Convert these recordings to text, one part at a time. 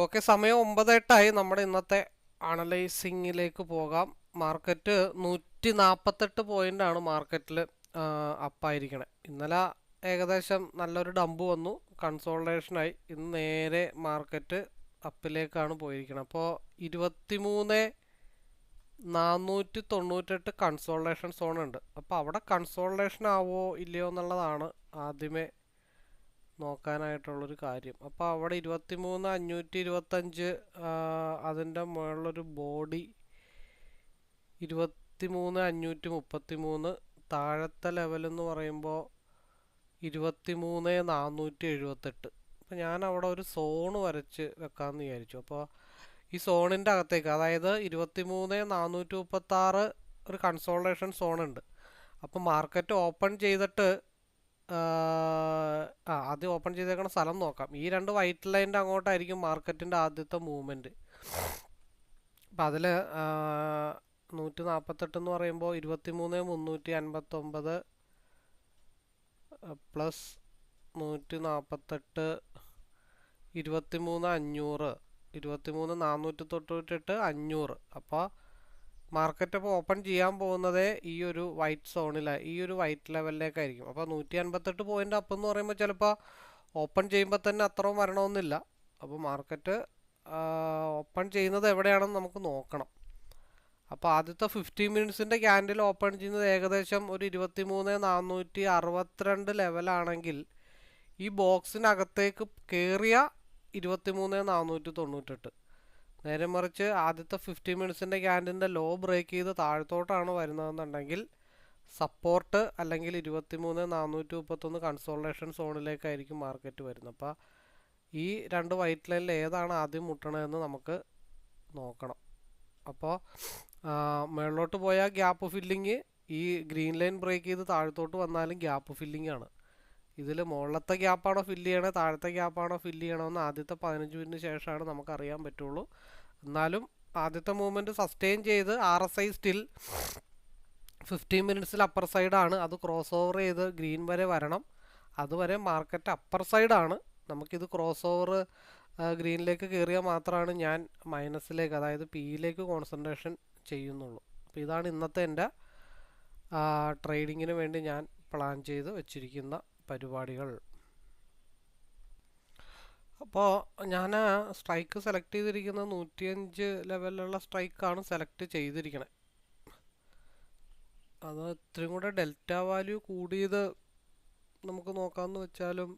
Okay സമയം ഒമ്പത് എട്ടായി നമ്മുടെ ഇന്നത്തെ അനലൈസിങ്ങിലേക്ക് പോകാം. മാർക്കറ്റ് നൂറ്റി നാൽപ്പത്തെട്ട് പോയിന്റാണ് മാർക്കറ്റിൽ അപ്പായിരിക്കണേ. ഇന്നലെ ഏകദേശം നല്ലൊരു ഡമ്പ് വന്നു. കൺസോൾട്ടേഷനായി. ഇന്ന് നേരെ മാർക്കറ്റ് അപ്പിലേക്കാണ് പോയിരിക്കുന്നത് അപ്പോൾ ഇരുപത്തി മൂന്ന് നാനൂറ്റി തൊണ്ണൂറ്റെട്ട് കൺസോൾട്ടേഷൻ സോൺ ഉണ്ട് അപ്പോൾ അവിടെ കൺസോൾട്ടേഷൻ ആവോ ഇല്ലയോ എന്നുള്ളതാണ് ആദ്യമേ നോക്കാനായിട്ടുള്ളൊരു കാര്യം. അപ്പോൾ അവിടെ ഇരുപത്തി മൂന്ന് അഞ്ഞൂറ്റി ഇരുപത്തഞ്ച് അതിന്റെ മുകളിലൊരു ബോഡി ഇരുപത്തി മൂന്ന് അഞ്ഞൂറ്റി മുപ്പത്തി മൂന്ന് താഴത്തെ ലെവലെന്ന് പറയുമ്പോൾ ഇരുപത്തി മൂന്ന് നാനൂറ്റി എഴുപത്തെട്ട് അപ്പോൾ ഞാൻ അവിടെ ഒരു സോണ് വരച്ച് വെക്കാമെന്ന് വിചാരിച്ചു. അപ്പോൾ ഈ സോണിന്റെ അകത്തേക്ക് അതായത് ഇരുപത്തി മൂന്ന് നാനൂറ്റി മുപ്പത്താറ് ഒരു കൺസോൾട്ടേഷൻ സോണുണ്ട്. അപ്പോൾ മാർക്കറ്റ് ഓപ്പൺ ചെയ്തിട്ട് ആ ആദ്യം ഓപ്പൺ ചെയ്തേക്കണ സ്ഥലം നോക്കാം. ഈ രണ്ട് വൈറ്റ് ലൈന്റെ അങ്ങോട്ടായിരിക്കും മാർക്കറ്റിന്റെ ആദ്യത്തെ മൂവ്മെന്റ് അപ്പം അതിൽ നൂറ്റി നാൽപ്പത്തെട്ട് എന്ന് പറയുമ്പോൾ ഇരുപത്തി മൂന്ന് മുന്നൂറ്റി അൻപത്തൊമ്പത് പ്ലസ് നൂറ്റി നാൽപ്പത്തെട്ട് ഇരുപത്തി മൂന്ന് അഞ്ഞൂറ് ഇരുപത്തി മൂന്ന് നാനൂറ്റി തൊണ്ണൂറ്റെട്ട് അഞ്ഞൂറ്. അപ്പോൾ മാർക്കറ്റ് അപ്പോൾ ഓപ്പൺ ചെയ്യാൻ പോകുന്നത് ഈ ഒരു വൈറ്റ് സോണിലാണ് ഈ ഒരു വൈറ്റ് ലെവലിലേക്കായിരിക്കും അപ്പോൾ നൂറ്റി അൻപത്തെട്ട് പോയിന്റ് അപ്പം എന്ന് പറയുമ്പോൾ ചിലപ്പോൾ ഓപ്പൺ ചെയ്യുമ്പോൾ തന്നെ അത്രയും വരണമെന്നില്ല. അപ്പോൾ മാർക്കറ്റ് ഓപ്പൺ ചെയ്യുന്നത് എവിടെയാണെന്ന് നമുക്ക് നോക്കണം. അപ്പോൾ ആദ്യത്തെ ഫിഫ്റ്റി മിനിറ്റ്സിന്റെ ക്യാൻഡിൽ ഓപ്പൺ ചെയ്യുന്നത് ഏകദേശം ഒരു ഇരുപത്തി മൂന്ന് നാനൂറ്റി അറുപത്തിരണ്ട് ലെവലാണെങ്കിൽ ഈ ബോക്സിനകത്തേക്ക് കയറിയ ഇരുപത്തി മൂന്ന് നാനൂറ്റി തൊണ്ണൂറ്റെട്ട്. നേരെ മറിച്ച് ആദ്യത്തെ ഫിഫ്റ്റി മിനിറ്റ്സിന്റെ ക്യാൻഡിന്റെ ലോ ബ്രേക്ക് ചെയ്ത് താഴത്തോട്ടാണ് വരുന്നതെന്നുണ്ടെങ്കിൽ സപ്പോർട്ട് അല്ലെങ്കിൽ ഇരുപത്തി മൂന്ന് നാനൂറ്റി മുപ്പത്തൊന്ന് കൺസോൾട്ടേഷൻ സോണിലേക്കായിരിക്കും മാർക്കറ്റ് വരുന്നത്. അപ്പോൾ ഈ രണ്ട് വൈറ്റ് ലൈനിൽ ഏതാണ് ആദ്യം മുട്ടണതെന്ന് നമുക്ക് നോക്കണം. അപ്പോൾ മുകളിലോട്ട് പോയാൽ ഗ്യാപ്പ് ഫില്ലിങ് ഈ ഗ്രീൻ ലൈൻ ബ്രേക്ക് ചെയ്ത് താഴത്തോട്ട് വന്നാലും ഗ്യാപ്പ് ഫില്ലിംഗ് ആണ്. ഇതിൽ മുകളിലത്തെ ഗ്യാപ്പാണോ ഫില്ല് ചെയ്യണേ താഴത്തെ ഗ്യാപ്പാണോ ഫില്ല് ചെയ്യണമെന്ന് ആദ്യത്തെ പതിനഞ്ച് മിനിറ്റിന് ശേഷമാണ് നമുക്ക് അറിയാൻ പറ്റുള്ളൂ. എന്നാലും ആദ്യത്തെ മൂവ്മെന്റ് സസ്റ്റെയിൻ ചെയ്ത് R S I still fifteen മിനിറ്റ്സിൽ upper സൈഡാണ് അത് ക്രോസ് ഓവർ ചെയ്ത് ഗ്രീൻ വരെ വരണം. അതുവരെ മാർക്കറ്റ് അപ്പർ സൈഡാണ് നമുക്കിത് ക്രോസ് ഓവർ ഗ്രീനിലേക്ക് കയറിയാൽ മാത്രമാണ് ഞാൻ മൈനസിലേക്ക് അതായത് പിയിലേക്ക് കോൺസെൻട്രേഷൻ ചെയ്യുന്നുള്ളൂ. അപ്പോൾ ഇതാണ് ഇന്നത്തെ എന്റെ ട്രേഡിങ്ങിന് വേണ്ടി ഞാൻ പ്ലാൻ ചെയ്ത് വെച്ചിരിക്കുന്ന പരിപാടികൾ. അപ്പോൾ ഞാൻ സ്ട്രൈക്ക് സെലക്ട് ചെയ്തിരിക്കുന്ന നൂറ്റിയഞ്ച് ലെവലിലുള്ള സ്ട്രൈക്കാണ് സെലക്ട് ചെയ്തിരിക്കുന്നത് അത് ഇത്രയും കൂടെ ഡെൽറ്റ വാല്യൂ കൂടിയത് നമുക്ക് നോക്കാമെന്ന് വെച്ചാലും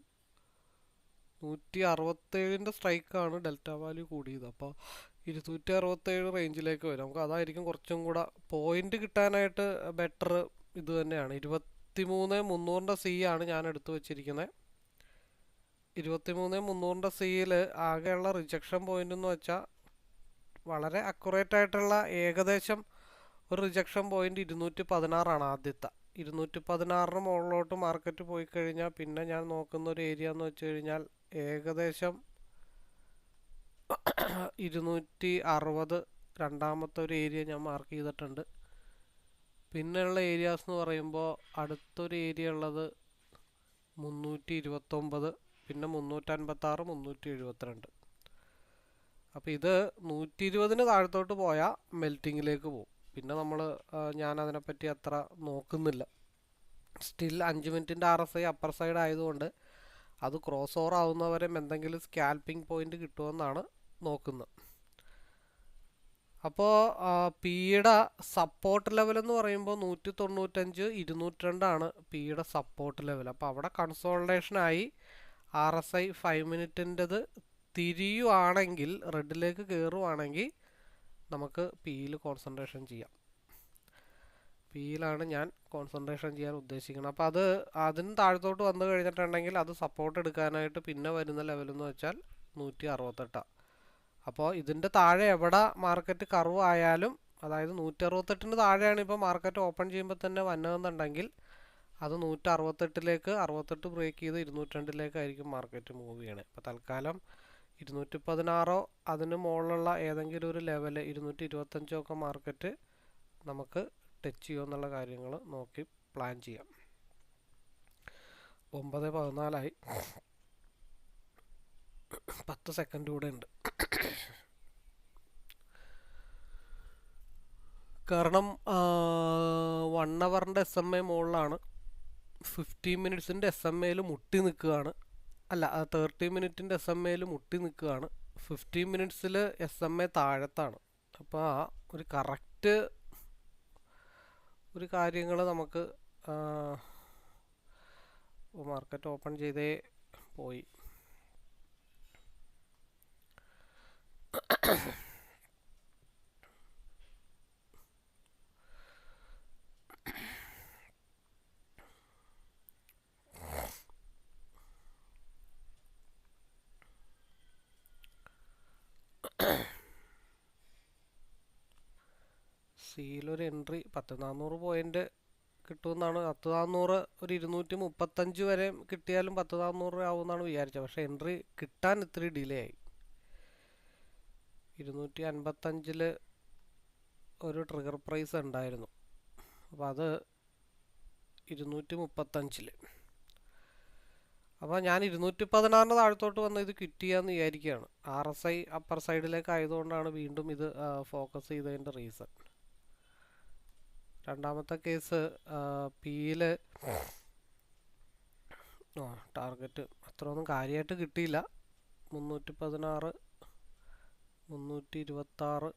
നൂറ്റി അറുപത്തേഴിന്റെ സ്ട്രൈക്കാണ് ഡെൽറ്റ വാല്യൂ കൂടിയത്. അപ്പോൾ ഇരുന്നൂറ്റി അറുപത്തേഴ് റേഞ്ചിലേക്ക് വരും. നമുക്ക് അതായിരിക്കും കുറച്ചും കൂടെ പോയിന്റ് കിട്ടാനായിട്ട് ബെറ്റർ ഇത് തന്നെയാണ്. ഇരുപത്തി മൂന്ന് മുന്നൂറിന്റെ സി ആണ് ഞാൻ എടുത്തു വച്ചിരിക്കുന്നത്. ഇരുപത്തി മൂന്ന് മുന്നൂറിന്റെ സിയിൽ ആകെയുള്ള റിജക്ഷൻ പോയിന്റ് എന്ന് വെച്ചാൽ വളരെ അക്യുറേറ്റ് ആയിട്ടുള്ള ഏകദേശം ഒരു റിജക്ഷൻ പോയിന്റ് ഇരുന്നൂറ്റി പതിനാറാണ് ആദ്യത്തെ. ഇരുന്നൂറ്റി പതിനാറിന് മുകളിലോട്ട് മാർക്കറ്റ് പോയി കഴിഞ്ഞാൽ പിന്നെ ഞാൻ നോക്കുന്ന ഒരു ഏരിയ എന്ന് വെച്ച് കഴിഞ്ഞാൽ ഏകദേശം ഇരുന്നൂറ്റി അറുപത് രണ്ടാമത്തെ ഒരു ഏരിയ ഞാൻ മാർക്ക് ചെയ്തിട്ടുണ്ട്. പിന്നെയുള്ള ഏരിയാസ് എന്ന് പറയുമ്പോൾ അടുത്തൊരു ഏരിയ ഉള്ളത് മുന്നൂറ്റി ഇരുപത്തൊമ്പത് പിന്നെ മുന്നൂറ്റൻപത്താറ് മുന്നൂറ്റി എഴുപത്തിരണ്ട് അപ്പോൾ ഇത് നൂറ്റി ഇരുപതിന് താഴത്തോട്ട് പോയാൽ മെൽറ്റിങ്ങിലേക്ക് പോകും പിന്നെ നമ്മൾ ഞാൻ അതിനെപ്പറ്റി അത്ര നോക്കുന്നില്ല. സ്റ്റിൽ അഞ്ച് മിനിറ്റിന്റെ R S I upper side ആയതുകൊണ്ട് അത് ക്രോസ് ഓവർ ആവുന്നവരെ എന്തെങ്കിലും സ്കാൽപ്പിംഗ് പോയിന്റ് കിട്ടുമെന്നാണ് നോക്കുന്നത്. അപ്പോൾ പിയുടെ സപ്പോർട്ട് ലെവൽ എന്ന് പറയുമ്പോൾ നൂറ്റി തൊണ്ണൂറ്റഞ്ച് ഇരുന്നൂറ്റി രണ്ടാണ് പിയുടെ സപ്പോർട്ട് ലെവൽ അപ്പോൾ അവിടെ കൺസോൾട്ടേഷനായി ആർ എസ് ഐ ഫൈവ് മിനിറ്റിന്റെത് തിരിയുവാണെങ്കിൽ റെഡിലേക്ക് കയറുവാണെങ്കിൽ നമുക്ക് പിയിൽ കോൺസെൻട്രേഷൻ ചെയ്യാം. പിയിലാണ് ഞാൻ കോൺസെൻട്രേഷൻ ചെയ്യാൻ ഉദ്ദേശിക്കുന്നത്. അപ്പോൾ അത് അതിന് താഴത്തോട്ട് വന്നു കഴിഞ്ഞിട്ടുണ്ടെങ്കിൽ അത് സപ്പോർട്ട് എടുക്കാനായിട്ട് പിന്നെ വരുന്ന ലെവലെന്ന് വെച്ചാൽ നൂറ്റി അറുപത്തെട്ടാണ് അപ്പോൾ ഇതിന്റെ താഴെ എവിടെ മാർക്കറ്റ് കറവ് ആയാലും അതായത് നൂറ്റി അറുപത്തെട്ടിന് താഴെയാണ് ഇപ്പോൾ മാർക്കറ്റ് ഓപ്പൺ ചെയ്യുമ്പോൾ തന്നെ വന്നതെന്നുണ്ടെങ്കിൽ അത് നൂറ്റി അറുപത്തെട്ടിലേക്ക് അറുപത്തെട്ട് ബ്രേക്ക് ചെയ്ത് ഇരുന്നൂറ്റിരണ്ടിലേക്കായിരിക്കും മാർക്കറ്റ് മൂവ് ചെയ്യണേ. അപ്പോൾ തൽക്കാലം ഇരുന്നൂറ്റി പതിനാറോ അതിന് മുകളിലുള്ള ഏതെങ്കിലും ഒരു ലെവൽ ഇരുന്നൂറ്റി ഇരുപത്തഞ്ചോ ഒക്കെ മാർക്കറ്റ് നമുക്ക് ടച്ച് ചെയ്യുമോ എന്നുള്ള കാര്യങ്ങൾ നോക്കി പ്ലാൻ ചെയ്യാം. ഒമ്പത് പതിനാലായി. പത്ത് സെക്കൻഡ് കൂടെ ഉണ്ട്. കാരണം വൺ അവറിന്റെ എസ് എം എ മുകളിലാണ് ഫിഫ്റ്റീൻ മിനിറ്റ്സിന്റെ എസ് എം എയിൽ മുട്ടി നിൽക്കുകയാണ്. അല്ല തേർട്ടി മിനിറ്റിന്റെ എസ് എം എയിൽ മുട്ടി നിൽക്കുകയാണ്. ഫിഫ്റ്റീൻ മിനിറ്റ്സിൽ എസ് എം എ താഴത്താണ്. അപ്പോൾ ആ ഒരു കറക്റ്റ് ഒരു കാര്യങ്ങൾ നമുക്ക് മാർക്കറ്റ് ഓപ്പൺ ചെയ്തേ പോയി. സിയിലൊരു എൻട്രി പത്ത് നാനൂറ് പോയിന്റ് കിട്ടുമെന്നാണ്. പത്ത് നാനൂറ് ഒരു ഇരുന്നൂറ്റി മുപ്പത്തഞ്ച് വരെ കിട്ടിയാലും പത്ത് നാനൂറ് ആവുമെന്നാണ് വിചാരിച്ചത്. പക്ഷേ എൻട്രി കിട്ടാൻ ഇത്തിരി ഡിലേ ആയി. ഇരുന്നൂറ്റി അൻപത്തഞ്ചിൽ ഒരു ട്രിഗർ പ്രൈസ് ഉണ്ടായിരുന്നു. അപ്പോൾ അത് ഇരുന്നൂറ്റി മുപ്പത്തഞ്ചിൽ അപ്പോൾ ഞാൻ ഇരുന്നൂറ്റി പതിനാറിന് താഴത്തോട്ട് വന്ന് ഇത് ക്വിറ്റ് ചെയ്യാമെന്ന് വിചാരിക്കുകയാണ് ആർ എസ് ഐ അപ്പർ സൈഡിലേക്ക് ആയതുകൊണ്ടാണ് വീണ്ടും ഇത് ഫോക്കസ് ചെയ്തതിന്റെ റീസൺ രണ്ടാമത്തെ കേസ് പിയിൽ ടാർഗറ്റ് അത്രയൊന്നും കാര്യമായിട്ട് കിട്ടിയില്ല. മുന്നൂറ്റി പതിനാറ് മുന്നൂറ്റി ഇരുപത്താറ്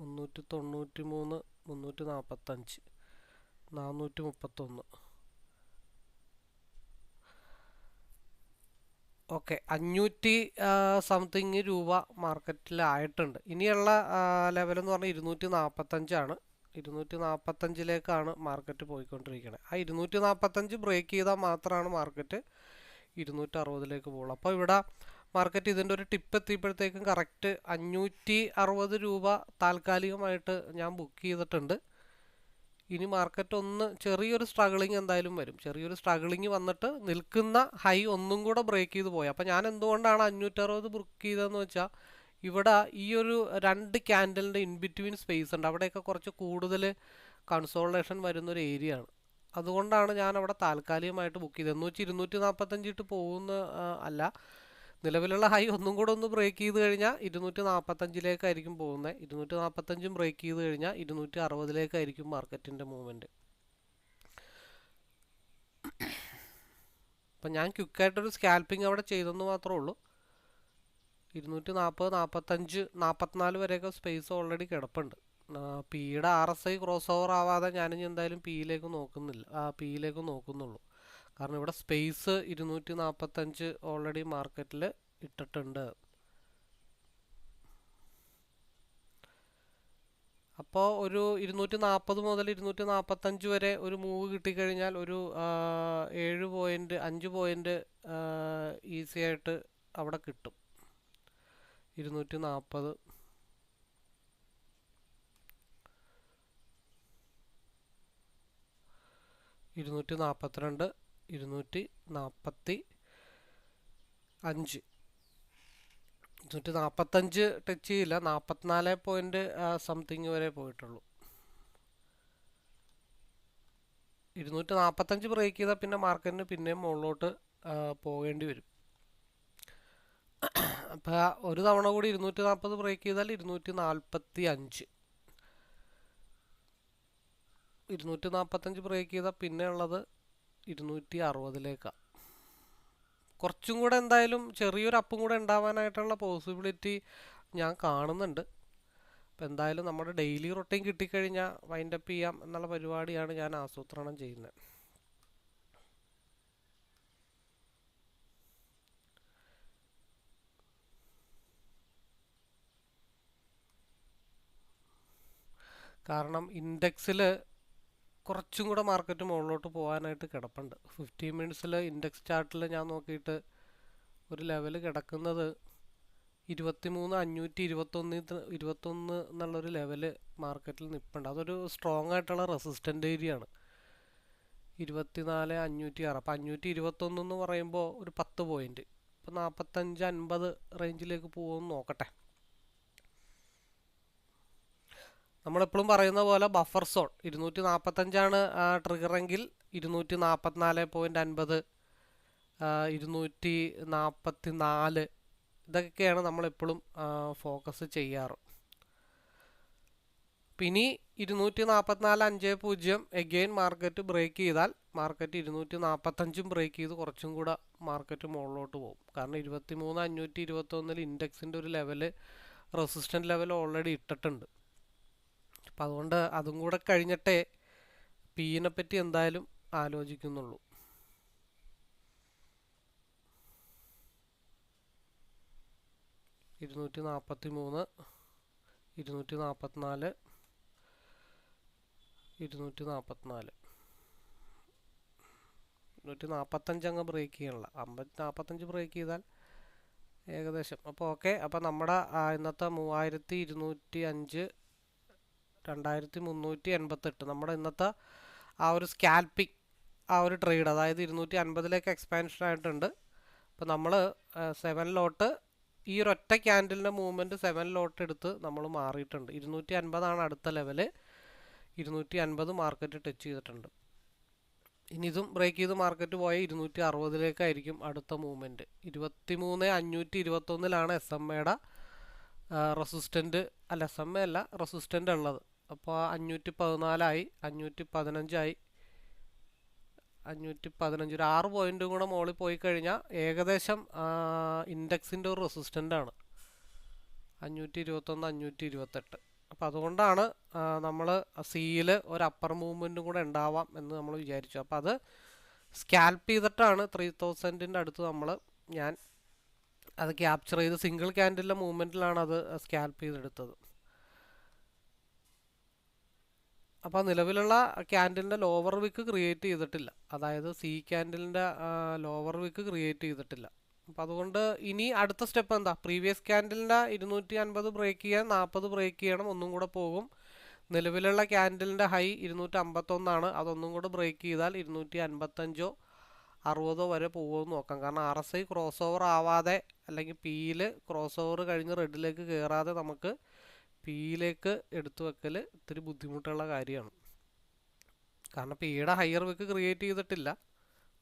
മുന്നൂറ്റി തൊണ്ണൂറ്റി മൂന്ന് മുന്നൂറ്റി നാൽപ്പത്തഞ്ച് നാനൂറ്റി മുപ്പത്തൊന്ന് ഓക്കെ അഞ്ഞൂറ്റി സംതിങ് രൂപ മാർക്കറ്റിലായിട്ടുണ്ട്. ഇനിയുള്ള ലെവലെന്ന് പറഞ്ഞാൽ ഇരുന്നൂറ്റി നാൽപ്പത്തഞ്ചാണ് ഇരുന്നൂറ്റി നാൽപ്പത്തഞ്ചിലേക്കാണ് മാർക്കറ്റ് പോയിക്കൊണ്ടിരിക്കുന്നത് ആ ഇരുന്നൂറ്റി നാൽപ്പത്തഞ്ച് ബ്രേക്ക് ചെയ്താൽ മാത്രമാണ് മാർക്കറ്റ് ഇരുന്നൂറ്റി അറുപതിലേക്ക് പോകുള്ളൂ. അപ്പോൾ ഇവിടെ മാർക്കറ്റ് ഇതിന്റെ ഒരു ടിപ്പ് എത്തിയപ്പോഴത്തേക്കും കറക്റ്റ് അഞ്ഞൂറ്റി അറുപത് രൂപ താൽക്കാലികമായിട്ട് ഞാൻ ബുക്ക് ചെയ്തിട്ടുണ്ട്. ഇനി മാർക്കറ്റ് ഒന്ന് ചെറിയൊരു സ്ട്രഗിളിങ് എന്തായാലും വരും. ചെറിയൊരു സ്ട്രഗിളിങ് വന്നിട്ട് നിൽക്കുന്ന ഹൈ ഒന്നും കൂടെ ബ്രേക്ക് ചെയ്ത് പോയി. അപ്പോൾ ഞാൻ എന്തുകൊണ്ടാണ് അഞ്ഞൂറ്ററുപത് ബുക്ക് ചെയ്തതെന്ന് വെച്ചാൽ ഇവിടെ ഈ ഒരു രണ്ട് ക്യാൻഡലിന്റെ ഇൻ ബിറ്റ്വീൻ സ്പേസ് ഉണ്ട്. അവിടെയൊക്കെ കുറച്ച് കൂടുതൽ കൺസോൾട്ടേഷൻ വരുന്നൊരു ഏരിയ ആണ്. അതുകൊണ്ടാണ് ഞാൻ അവിടെ താൽക്കാലികമായിട്ട് ബുക്ക് ചെയ്തത്. എന്ന് വെച്ചാൽ ഇരുന്നൂറ്റി നാൽപ്പത്തഞ്ചിട്ട് പോകുന്ന അല്ല. നിലവിലുള്ള ഹൈ ഒന്നും കൂടെ ഒന്ന് ബ്രേക്ക് ചെയ്ത് കഴിഞ്ഞാൽ ഇരുന്നൂറ്റി നാൽപ്പത്തഞ്ചിലേക്കായിരിക്കും പോകുന്നത്. ഇരുന്നൂറ്റി നാൽപ്പത്തഞ്ചും ബ്രേക്ക് ചെയ്ത് കഴിഞ്ഞാൽ ഇരുന്നൂറ്റി അറുപതിലേക്കായിരിക്കും മാർക്കറ്റിന്റെ മൂവ്മെന്റ്. അപ്പം ഞാൻ ക്വിക്കായിട്ടൊരു സ്കാൽപ്പിംഗ് അവിടെ ചെയ്തെന്ന് മാത്രമേ ഉള്ളൂ. ഇരുന്നൂറ്റി നാൽപ്പത് നാൽപ്പത്തഞ്ച് നാൽപ്പത്തിനാല് വരെയൊക്കെ സ്പേസ് ഓൾറെഡി കിടപ്പുണ്ട്. പിയുടെ R S I cross over ആവാതെ ഞാനിനി എന്തായാലും പിയിലേക്ക് നോക്കുന്നില്ല. പിയിലേക്ക് നോക്കുന്നുള്ളൂ. കാരണം ഇവിടെ സ്പേസ് ഇരുന്നൂറ്റി നാൽപ്പത്തഞ്ച് ഓൾറെഡി മാർക്കറ്റിൽ ഇട്ടിട്ടുണ്ട്. അപ്പോൾ ഒരു ഇരുന്നൂറ്റി നാൽപ്പത് മുതൽ ഇരുന്നൂറ്റി നാൽപ്പത്തഞ്ച് വരെ ഒരു മൂവ് കിട്ടിക്കഴിഞ്ഞാൽ ഒരു ഏഴ് പോയിന്റ് അഞ്ച് പോയിന്റ് ഈസി ആയിട്ട് അവിടെ കിട്ടും. ഇരുന്നൂറ്റി നാൽപ്പത് ഇരുന്നൂറ്റി നാൽപ്പത്തിരണ്ട് ഇരുന്നൂറ്റി നാൽപ്പത്തി അഞ്ച്. ഇരുന്നൂറ്റി നാൽപ്പത്തഞ്ച് ടച്ച് ചെയ്യില്ല നാൽപ്പത്തിനാല് പോയിന്റ് സംതിങ് വരെ പോയിട്ടുള്ളൂ. ഇരുന്നൂറ്റി നാൽപ്പത്തഞ്ച് ബ്രേക്ക് ചെയ്താൽ പിന്നെ മാർക്കറ്റിന് പിന്നെയും മുകളിലോട്ട് പോകേണ്ടി വരും. അപ്പോൾ ഒരു തവണ കൂടി ഇരുന്നൂറ്റി നാൽപ്പത് ബ്രേക്ക് ചെയ്താൽ ഇരുന്നൂറ്റി നാൽപ്പത്തി അഞ്ച് ഇരുന്നൂറ്റി നാൽപ്പത്തഞ്ച് ബ്രേക്ക് ചെയ്താൽ പിന്നെ ഉള്ളത് ഇരുന്നൂറ്റി അറുപതിലേക്കാണ് കുറച്ചും കൂടെ എന്തായാലും ചെറിയൊരു അപ്പും കൂടെ ഉണ്ടാവാനായിട്ടുള്ള പോസിബിലിറ്റി ഞാൻ കാണുന്നുണ്ട്. അപ്പോൾ എന്തായാലും നമ്മുടെ ഡെയിലി റൊട്ടീൻ കിട്ടിക്കഴിഞ്ഞാൽ വൈൻഡ് അപ്പ് ചെയ്യാം എന്നുള്ള പരിപാടിയാണ് ഞാൻ ആസൂത്രണം ചെയ്യുന്നത്. കാരണം ഇൻഡെക്സിൽ കുറച്ചും കൂടെ മാർക്കറ്റ് മുകളിലോട്ട് പോകാനായിട്ട് കിടപ്പുണ്ട്. ഫിഫ്റ്റീൻ മിനിറ്റ്സിൽ ഇൻഡെക്സ് ചാർട്ടിൽ ഞാൻ നോക്കിയിട്ട് ഒരു ലെവൽ കിടക്കുന്നത് ഇരുപത്തിമൂന്ന് അഞ്ഞൂറ്റി ഇരുപത്തൊന്ന് ഇരുപത്തൊന്ന് എന്നുള്ളൊരു ലെവൽ മാർക്കറ്റിൽ നിൽപ്പുണ്ട് അതൊരു സ്ട്രോങ് ആയിട്ടുള്ള റെസിസ്റ്റന്റ് ഏരിയ ആണ്. ഇരുപത്തിനാല് അഞ്ഞൂറ്റി ആറ്. അപ്പം അഞ്ഞൂറ്റി ഇരുപത്തൊന്ന് എന്ന് പറയുമ്പോൾ ഒരു പത്ത് പോയിന്റ് ഇപ്പോൾ നാൽപ്പത്തഞ്ച് അൻപത് റേഞ്ചിലേക്ക് പോകുമെന്ന് നോക്കട്ടെ. നമ്മളെപ്പോഴും പറയുന്ന പോലെ ബഫർ സോൺ ഇരുന്നൂറ്റി നാൽപ്പത്തഞ്ചാണ് ട്രിഗറെങ്കിൽ ഇരുന്നൂറ്റി നാൽപ്പത്തിനാല് പോയിന്റ് അൻപത് ഇരുന്നൂറ്റി നാൽപ്പത്തി നാല് ഇതൊക്കെയാണ് നമ്മളെപ്പോഴും ഫോക്കസ് ചെയ്യാറ്. പിന്നെ ഇരുന്നൂറ്റി നാൽപ്പത്തിനാല് അഞ്ച് പൂജ്യം എഗെയിൻ മാർക്കറ്റ് ബ്രേക്ക് ചെയ്താൽ മാർക്കറ്റ് ഇരുന്നൂറ്റി നാൽപ്പത്തഞ്ചും ബ്രേക്ക് ചെയ്ത് കുറച്ചും കൂടെ മാർക്കറ്റ് മുകളിലോട്ട് പോകും. കാരണം ഇരുപത്തി മൂന്ന് അഞ്ഞൂറ്റി ഇരുപത്തൊന്നിൽ ഇൻഡെക്സിന്റെ ഒരു ലെവൽ റെസിസ്റ്റന്റ് ലെവൽ ഓൾറെഡി ഇട്ടിട്ടുണ്ട്. അപ്പം അതുകൊണ്ട് അതും കൂടെ കഴിഞ്ഞിട്ടേ പീനെ പറ്റി എന്തായാലും ആലോചിക്കുന്നുള്ളൂ. ഇരുന്നൂറ്റി നാൽപ്പത്തി മൂന്ന് ഇരുന്നൂറ്റി നാൽപ്പത്തിനാല് ഇരുന്നൂറ്റി നാൽപ്പത്തിനാല് ഇരുന്നൂറ്റി നാൽപ്പത്തഞ്ച് അങ്ങ് ബ്രേക്ക് ചെയ്യണല്ല അമ്പത്തി നാൽപ്പത്തഞ്ച് ബ്രേക്ക് ചെയ്താൽ ഏകദേശം. അപ്പോൾ ഓക്കെ അപ്പോൾ നമ്മുടെ ഇന്നത്തെ മൂവായിരത്തി ഇരുന്നൂറ്റി അഞ്ച് രണ്ടായിരത്തി മുന്നൂറ്റി എൺപത്തെട്ട് നമ്മുടെ ഇന്നത്തെ ആ ഒരു സ്കാൽപ്പിംഗ് ആ ഒരു ട്രേഡ് അതായത് ഇരുന്നൂറ്റി അൻപതിലേക്ക് എക്സ്പാൻഷൻ ആയിട്ടുണ്ട് അപ്പോൾ നമ്മൾ സെവൻ ലോട്ട് ഈ ഒരു ഒറ്റ ക്യാൻഡിലിന്റെ മൂവ്മെന്റ് സെവൻ ലോട്ട് എടുത്ത് നമ്മൾ മാറിയിട്ടുണ്ട്. ഇരുന്നൂറ്റി അൻപതാണ് അടുത്ത ലെവൽ ഇരുന്നൂറ്റി അൻപത് മാർക്കറ്റ് ടച്ച് ചെയ്തിട്ടുണ്ട്. ഇനി ഇതും ബ്രേക്ക് ചെയ്ത് മാർക്കറ്റ് പോയ ഇരുന്നൂറ്റി അറുപതിലേക്കായിരിക്കും അടുത്ത മൂവ്മെന്റ് ഇരുപത്തി മൂന്ന് അഞ്ഞൂറ്റി ഇരുപത്തൊന്നിലാണ് എസ് എം എയുടെ റെസിസ്റ്റന്റ് അല്ല എസ് എം എ അല്ല റെസിസ്റ്റന്റ് ഉള്ളത്. അപ്പോൾ അഞ്ഞൂറ്റി പതിനാലായി അഞ്ഞൂറ്റി പതിനഞ്ചായി അഞ്ഞൂറ്റി പതിനഞ്ച് ഒരു ആറ് പോയിന്റും കൂടെ മുകളിൽ പോയി കഴിഞ്ഞാൽ ഏകദേശം ഇൻഡെക്സിന്റെ ഒരു റെസിസ്റ്റന്റ് ആണ്. അഞ്ഞൂറ്റി ഇരുപത്തൊന്ന് അഞ്ഞൂറ്റി ഇരുപത്തെട്ട് അപ്പോൾ അതുകൊണ്ടാണ് നമ്മൾ സിയിൽ ഒരു അപ്പർ മൂവ്മെന്റും കൂടെ ഉണ്ടാവാം എന്ന് നമ്മൾ വിചാരിച്ചു. അപ്പോൾ അത് സ്കാൽപ്പ് ചെയ്തിട്ടാണ് ത്രീ തൗസൻഡിന്റെ അടുത്ത് നമ്മൾ ഞാൻ അത് ക്യാപ്ചർ ചെയ്ത് സിംഗിൾ ക്യാൻഡിലെ മൂവ്മെന്റിലാണ് അത് സ്കാൽപ്പ് ചെയ്തെടുത്തത്. അപ്പോൾ നിലവിലുള്ള ക്യാൻഡിലിന്റെ ലോവർ വിക്ക് ക്രിയേറ്റ് ചെയ്തിട്ടില്ല. അതായത് സി ക്യാൻഡിലിന്റെ ലോവർ വിക്ക് ക്രിയേറ്റ് ചെയ്തിട്ടില്ല. അപ്പോൾ അതുകൊണ്ട് ഇനി അടുത്ത സ്റ്റെപ്പ് എന്താ? പ്രീവിയസ് ക്യാൻഡിലിന്റെ ഇരുന്നൂറ്റി അൻപത് ബ്രേക്ക് ചെയ്യാൻ നാൽപ്പത് ബ്രേക്ക് ചെയ്യണം ഒന്നും കൂടെ പോകും. നിലവിലുള്ള ക്യാൻഡിലിന്റെ ഹൈ ഇരുന്നൂറ്റി അമ്പത്തൊന്നാണ് അതൊന്നും കൂടെ ബ്രേക്ക് ചെയ്താൽ ഇരുന്നൂറ്റി അൻപത്തഞ്ചോ അറുപതോ വരെ പോകുമെന്ന് നോക്കാം. കാരണം R S I cross over ആവാതെ അല്ലെങ്കിൽ പിയിൽ ക്രോസ് ഓവർ കഴിഞ്ഞ് റെഡിലേക്ക് കയറാതെ നമുക്ക് പിയിലേക്ക് എടുത്തു വെക്കൽ ഇത്തിരി ബുദ്ധിമുട്ടുള്ള കാര്യമാണ്. കാരണം പിയുടെ ഹയർ വെക്ക് ക്രിയേറ്റ് ചെയ്തിട്ടില്ല.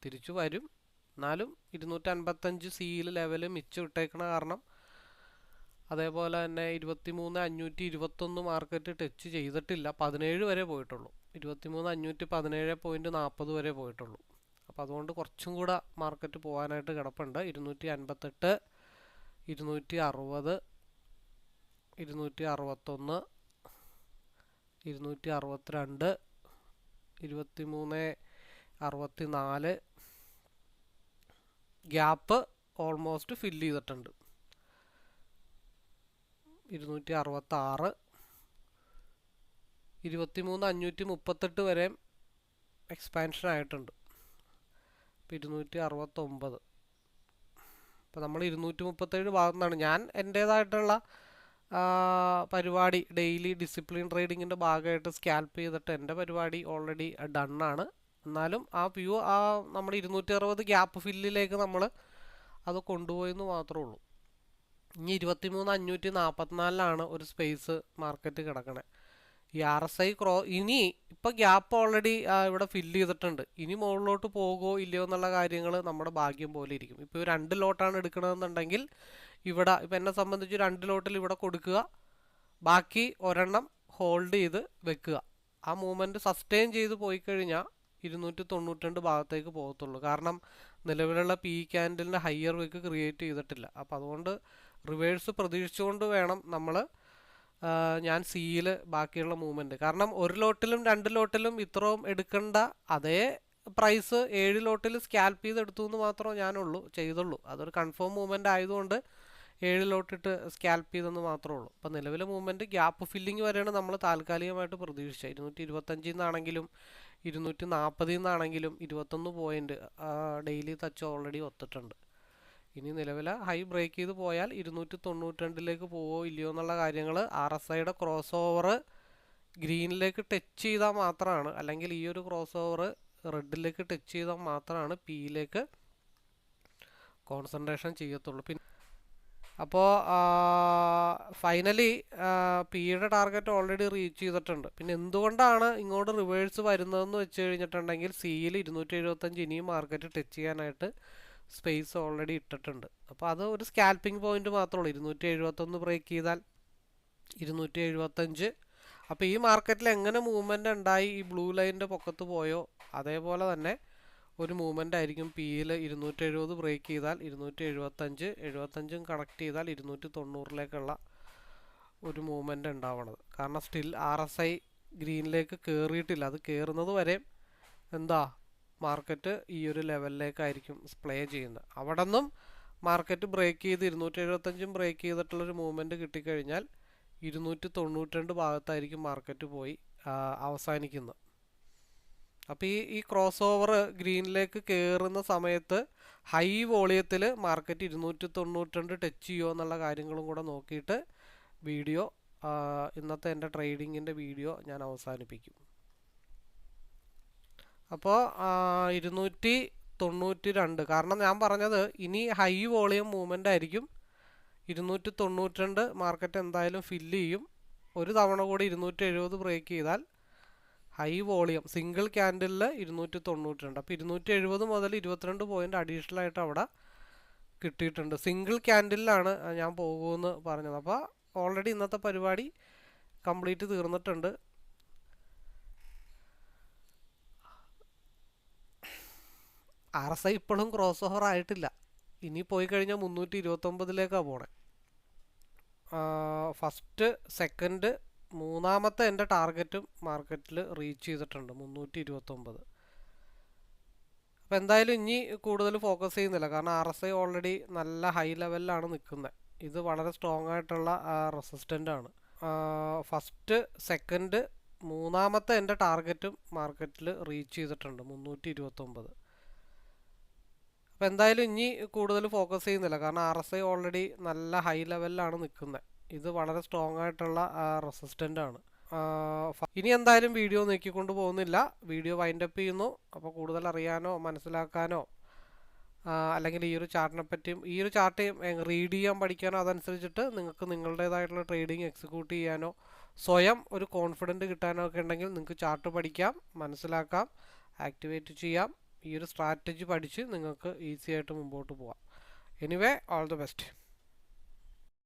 തിരിച്ചു വരും. എന്നാലും ഇരുന്നൂറ്റി അൻപത്തഞ്ച് സിയിൽ ലെവൽ മിച്ചം ഇട്ടേക്കണ കാരണം അതേപോലെ തന്നെ ഇരുപത്തി മൂന്ന് അഞ്ഞൂറ്റി ഇരുപത്തൊന്ന് മാർക്കറ്റ് ടച്ച് ചെയ്തിട്ടില്ല. പതിനേഴ് വരെ പോയിട്ടുള്ളൂ. ഇരുപത്തി മൂന്ന് അഞ്ഞൂറ്റി പതിനേഴ് പോയിന്റ് നാൽപ്പത് വരെ പോയിട്ടുള്ളൂ. അപ്പോൾ അതുകൊണ്ട് കുറച്ചും കൂടെ മാർക്കറ്റ് പോകാനായിട്ട് കിടപ്പുണ്ട്. ഇരുന്നൂറ്റി അൻപത്തെട്ട് ഇരുന്നൂറ്റി അറുപത് ഇരുന്നൂറ്റി അറുപത്തൊന്ന് ഇരുന്നൂറ്റി അറുപത്തിരണ്ട് ഇരുപത്തി മൂന്ന് അറുപത്തി നാല് ഗ്യാപ്പ് ഓൾമോസ്റ്റ് ഫില്ല് ചെയ്തിട്ടുണ്ട്. ഇരുന്നൂറ്റി അറുപത്താറ് ഇരുപത്തി മൂന്ന് അഞ്ഞൂറ്റി മുപ്പത്തെട്ട് വരെ എക്സ്പാൻഷൻ ആയിട്ടുണ്ട്. ഇപ്പം ഇരുന്നൂറ്റി അറുപത്തൊമ്പത് അപ്പോൾ നമ്മൾ ഇരുന്നൂറ്റി മുപ്പത്തേഴ് ഭാഗത്തുനിന്നാണ് ഞാൻ എന്റേതായിട്ടുള്ള പരിപാടി ഡെയിലി ഡിസിപ്ലിൻ ട്രേഡിങ്ങിന്റെ ഭാഗമായിട്ട് സ്കാൽപ്പ് ചെയ്തിട്ട് എന്റെ പരിപാടി ഓൾറെഡി ഡണ്ണാണ്. എന്നാലും ആ വ്യൂ ആ നമ്മൾ ഇരുന്നൂറ്റി അറുപത് ഗ്യാപ്പ് ഫില്ലിലേക്ക് നമ്മൾ അത് കൊണ്ടുപോയെന്ന് മാത്രമേ ഉള്ളൂ. ഇനി ഇരുപത്തി മൂന്ന് അഞ്ഞൂറ്റി നാൽപ്പത്തിനാലിലാണ് ഒരു സ്പേസ് മാർക്കറ്റ് കിടക്കണേ. ഈ ആർ എസ് ഐ ക്രോ ഇനി ഇപ്പം ഗ്യാപ്പ് ഓൾറെഡി ഇവിടെ ഫില്ല് ചെയ്തിട്ടുണ്ട്. ഇനി മുകളിലോട്ട് പോകുമോ ഇല്ലയോ എന്നുള്ള കാര്യങ്ങൾ നമ്മുടെ ഭാഗ്യം പോലെ ഇരിക്കും. ഇപ്പോൾ രണ്ട് ലോട്ടാണ് എടുക്കണമെന്നുണ്ടെങ്കിൽ ഇവിടെ ഇപ്പം എന്നെ സംബന്ധിച്ച് രണ്ട് ലോട്ടിൽ ഇവിടെ കൊടുക്കുക ബാക്കി ഒരെണ്ണം ഹോൾഡ് ചെയ്ത് വെക്കുക. ആ മൂവ്മെന്റ് സസ്റ്റെയിൻ ചെയ്ത് പോയി കഴിഞ്ഞാൽ ഇരുന്നൂറ്റി തൊണ്ണൂറ്റി ഭാഗത്തേക്ക് പോകത്തുള്ളൂ. കാരണം നിലവിലുള്ള പി ക്യാൻഡലിന്റെ ഹയർ വെക്ക് ക്രിയേറ്റ് ചെയ്തിട്ടില്ല. അപ്പോൾ അതുകൊണ്ട് റിവേഴ്സ് പ്രതീക്ഷിച്ചുകൊണ്ട് വേണം നമ്മൾ ഞാൻ സിയിൽ ബാക്കിയുള്ള മൂവ്മെന്റ് കാരണം ഒരു ലോട്ടിലും രണ്ട് ലോട്ടിലും ഇത്രയും എടുക്കേണ്ട അതേ പ്രൈസ് ഏഴ് ലോട്ടിൽ സ്കാൽപ്പ് ചെയ്ത് എടുത്തു എന്ന് മാത്രമേ ഞാനുള്ളൂ ചെയ്തുള്ളൂ. അതൊരു കൺഫേം മൂവ്മെന്റ് ആയതുകൊണ്ട് ഏഴ് ലോട്ടിട്ട് സ്കാൽപ്പ് ചെയ്തെന്ന് മാത്രമേ ഉള്ളൂ. അപ്പോൾ നിലവിലെ മൂവ്മെന്റ് ഗ്യാപ്പ് ഫില്ലിംഗ് വരെയാണ് നമ്മൾ താൽക്കാലികമായിട്ട് പ്രതീക്ഷിച്ചത്. ഇരുന്നൂറ്റി ഇരുപത്തഞ്ചിൽ നിന്നാണെങ്കിലും ഇരുന്നൂറ്റി നാൽപ്പതിൽ നിന്നാണെങ്കിലും ഇരുപത്തൊന്ന് പോയിന്റ് ഡെയിലി ടച്ച് ഓൾറെഡി ഒത്തിട്ടുണ്ട്. ഇനി നിലവിലെ ഹൈ ബ്രേക്ക് ചെയ്ത് പോയാൽ ഇരുന്നൂറ്റി തൊണ്ണൂറ്റിരണ്ടിലേക്ക് പോവോ ഇല്ലയോ എന്നുള്ള കാര്യങ്ങൾ ആർ എസ് ഐയുടെ ക്രോസ് ഓവർ ഗ്രീനിലേക്ക് ടച്ച് ചെയ്താൽ മാത്രമാണ്. അല്ലെങ്കിൽ ഈ ഒരു ക്രോസ് ഓവർ റെഡിലേക്ക് ടച്ച് ചെയ്താൽ മാത്രമാണ് പിയിലേക്ക് കോൺസെൻട്രേഷൻ ചെയ്യത്തുള്ളൂ. പിന്നെ അപ്പോൾ ഫൈനലി പിയുടെ ടാർഗറ്റ് ഓൾറെഡി റീച്ച് ചെയ്തിട്ടുണ്ട്. പിന്നെ എന്തുകൊണ്ടാണ് ഇങ്ങോട്ട് റിവേഴ്സ് വരുന്നതെന്ന് വെച്ച് കഴിഞ്ഞിട്ടുണ്ടെങ്കിൽ സിയിൽ ഇരുന്നൂറ്റി എഴുപത്തഞ്ച് ഇനിയും മാർക്കറ്റ് ടച്ച് ചെയ്യാനായിട്ട് സ്പേസ് ഓൾറെഡി ഇട്ടിട്ടുണ്ട്. അപ്പോൾ അത് ഒരു സ്കാൽപ്പിംഗ് പോയിന്റ് മാത്രമേ ഉള്ളൂ. ഇരുന്നൂറ്റി എഴുപത്തൊന്ന് ബ്രേക്ക് ചെയ്താൽ ഇരുന്നൂറ്റി എഴുപത്തഞ്ച് അപ്പോൾ ഈ മാർക്കറ്റിൽ എങ്ങനെ മൂവ്മെന്റ് ഉണ്ടായി? ഈ ബ്ലൂ ലൈനിന്റെ പൊക്കത്ത് പോയോ? അതേപോലെ തന്നെ ഒരു മൂവ്മെന്റ് ആയിരിക്കും. പിയിൽ ഇരുന്നൂറ്റി എഴുപത് ബ്രേക്ക് ചെയ്താൽ ഇരുന്നൂറ്റി എഴുപത്തഞ്ച് എഴുപത്തഞ്ചും കണക്ട് ചെയ്താൽ ഇരുന്നൂറ്റി തൊണ്ണൂറിലേക്കുള്ള ഒരു മൂവ്മെന്റ് ഉണ്ടാവണത്. കാരണം സ്റ്റിൽ ആർ എസ് ഐ ഗ്രീനിലേക്ക് കയറിയിട്ടില്ല അത് കയറുന്നത് വരെ എന്താ മാർക്കറ്റ് ഈ ഒരു ലെവലിലേക്കായിരിക്കും പ്ലേ ചെയ്യുന്നത്. അവിടെ നിന്നും മാർക്കറ്റ് ബ്രേക്ക് ചെയ്ത് ഇരുന്നൂറ്റി എഴുപത്തഞ്ചും ബ്രേക്ക് ചെയ്തിട്ടുള്ളൊരു മൂവ്മെന്റ് കിട്ടിക്കഴിഞ്ഞാൽ ഇരുന്നൂറ്റി തൊണ്ണൂറ്റിരണ്ട് ഭാഗത്തായിരിക്കും മാർക്കറ്റ് പോയി അവസാനിക്കുന്നത്. അപ്പോൾ ഈ ഈ ക്രോസ് ഓവർ ഗ്രീനിലേക്ക് കയറുന്ന സമയത്ത് ഹൈ വോളിയത്തിൽ മാർക്കറ്റ് ഇരുന്നൂറ്റി തൊണ്ണൂറ്റിരണ്ട് ടച്ച് ചെയ്യുമോ എന്നുള്ള കാര്യങ്ങളും കൂടെ നോക്കിയിട്ട് വീഡിയോ ഇന്നത്തെ എന്റെ ട്രേഡിങ്ങിന്റെ വീഡിയോ ഞാൻ അവസാനിപ്പിക്കും. അപ്പോൾ ഇരുന്നൂറ്റി തൊണ്ണൂറ്റി രണ്ട്. കാരണം ഞാൻ പറഞ്ഞത് ഇനി ഹൈ വോളിയം മൂവ്മെന്റ് ആയിരിക്കും. ഇരുന്നൂറ്റി തൊണ്ണൂറ്റി രണ്ട് മാർക്കറ്റ് എന്തായാലും ഫില്ല് ചെയ്യും. ഒരു തവണ കൂടി ഇരുന്നൂറ്റി എഴുപത് ബ്രേക്ക് ചെയ്താൽ ഹൈ വോളിയം സിംഗിൾ ക്യാൻഡിലിൽ ഇരുന്നൂറ്റി തൊണ്ണൂറ്റി രണ്ട് അപ്പോൾ ഇരുന്നൂറ്റി എഴുപത് മുതൽ ഇരുപത്തിരണ്ട് പോയിന്റ് അഡീഷണൽ ആയിട്ട് അവിടെ കിട്ടിയിട്ടുണ്ട്. സിംഗിൾ ക്യാൻഡിലാണ് ഞാൻ പോകുമെന്ന് പറഞ്ഞത്. അപ്പോൾ ഓൾറെഡി ഇന്നത്തെ പരിപാടി കംപ്ലീറ്റ് തീർന്നിട്ടുണ്ട്. ആർ എസ് ഐ ഇപ്പോഴും ക്രോസ് ഓവർ ആയിട്ടില്ല. ഇനി പോയി കഴിഞ്ഞാൽ മുന്നൂറ്റി ഇരുപത്തൊമ്പതിലേക്കാണ് പോണേ ഫസ്റ്റ് സെക്കൻഡ് മൂന്നാമത്തെ എന്റെ ടാർഗറ്റും മാർക്കറ്റിൽ റീച്ച് ചെയ്തിട്ടുണ്ട് മുന്നൂറ്റി ഇരുപത്തൊമ്പത് അപ്പോൾ എന്തായാലും ഇനി കൂടുതൽ ഫോക്കസ് ചെയ്യുന്നില്ല. കാരണം ആർ എസ് ഐ ഓൾറെഡി നല്ല ഹൈ ലെവലിലാണ് നിൽക്കുന്നത് ഇത് വളരെ സ്ട്രോങ് ആയിട്ടുള്ള റെസിസ്റ്റന്റ് ആണ്. ഫസ്റ്റ് സെക്കൻഡ് മൂന്നാമത്തെ എന്റെ ടാർഗറ്റും മാർക്കറ്റിൽ റീച്ച് ചെയ്തിട്ടുണ്ട് മുന്നൂറ്റി ഇരുപത്തൊമ്പത് അപ്പോൾ എന്തായാലും ഇനി കൂടുതൽ ഫോക്കസ് ചെയ്യുന്നില്ല. കാരണം ആർ എസ് ഐ ഓൾറെഡി നല്ല ഹൈ ലെവലിലാണ് നിൽക്കുന്നത് ഇത് വളരെ സ്ട്രോങ് ആയിട്ടുള്ള റെസിസ്റ്റന്റ് ആണ്. ഇനി എന്തായാലും വീഡിയോ നീക്കിക്കൊണ്ട് പോകുന്നില്ല. വീഡിയോ വൈൻഡപ്പ് ചെയ്യുന്നു. അപ്പോൾ കൂടുതൽ അറിയാനോ മനസ്സിലാക്കാനോ അല്ലെങ്കിൽ ഈ ഒരു ചാർട്ടിനെ പറ്റിയും ഈ ഒരു ചാർട്ട് റീഡ് ചെയ്യാൻ പഠിക്കാനോ അതനുസരിച്ചിട്ട് നിങ്ങൾക്ക് നിങ്ങളുടേതായിട്ടുള്ള ട്രേഡിംഗ് എക്സിക്യൂട്ട് ചെയ്യാനോ സ്വയം ഒരു കോൺഫിഡന്റ് കിട്ടാനോ ഒക്കെ ഉണ്ടെങ്കിൽ നിങ്ങൾക്ക് ചാർട്ട് പഠിക്കാം മനസ്സിലാക്കാം ആക്ടിവേറ്റ് ചെയ്യാം. ഈ ഒരു സ്ട്രാറ്റജി പഠിച്ച് നിങ്ങൾക്ക് ഈസി ആയിട്ട് മുമ്പോട്ട് പോവാം. Anyway all the best